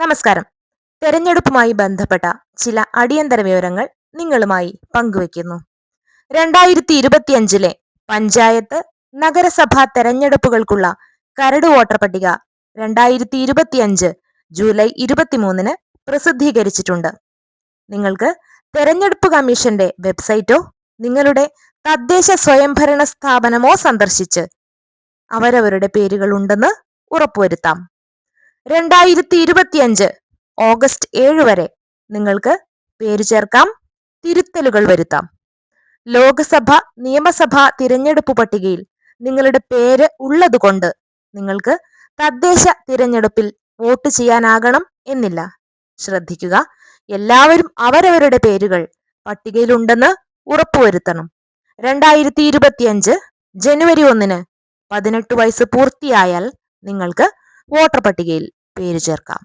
നമസ്കാരം. തെരഞ്ഞെടുപ്പുമായി ബന്ധപ്പെട്ട ചില അടിയന്തര വിവരങ്ങൾ നിങ്ങളുമായി പങ്കുവയ്ക്കുന്നു. രണ്ടായിരത്തി ഇരുപത്തിയഞ്ചിലെ പഞ്ചായത്ത് നഗരസഭാ തെരഞ്ഞെടുപ്പുകൾക്കുള്ള കരട് വോട്ടർ പട്ടിക രണ്ടായിരത്തി ഇരുപത്തിയഞ്ച് ജൂലൈ ഇരുപത്തിമൂന്നിന് പ്രസിദ്ധീകരിച്ചിട്ടുണ്ട്. നിങ്ങൾക്ക് തെരഞ്ഞെടുപ്പ് കമ്മീഷന്റെ വെബ്സൈറ്റോ നിങ്ങളുടെ തദ്ദേശ സ്വയംഭരണ സ്ഥാപനമോ സന്ദർശിച്ച് അവരവരുടെ പേരുകൾ ഉണ്ടെന്ന് ഉറപ്പുവരുത്താം. രണ്ടായിരത്തി ഇരുപത്തിയഞ്ച് ഓഗസ്റ്റ് ഏഴ് വരെ നിങ്ങൾക്ക് പേര് ചേർക്കാം തിരുത്തലുകൾ വരുത്താം. ലോകസഭ നിയമസഭാ തിരഞ്ഞെടുപ്പ് പട്ടികയിൽ നിങ്ങളുടെ പേര് ഉള്ളതുകൊണ്ട് നിങ്ങൾക്ക് തദ്ദേശ തിരഞ്ഞെടുപ്പിൽ വോട്ട് ചെയ്യാനാകണം എന്നില്ല. ശ്രദ്ധിക്കുക എല്ലാവരും അവരവരുടെ പേരുകൾ പട്ടികയിലുണ്ടെന്ന് ഉറപ്പുവരുത്തണം. രണ്ടായിരത്തി ഇരുപത്തിയഞ്ച് ജനുവരി ഒന്നിന് പതിനെട്ട് വയസ്സ് പൂർത്തിയായാൽ നിങ്ങൾക്ക് വോട്ടർ പട്ടികയിൽ പേര് ചേർക്കാം.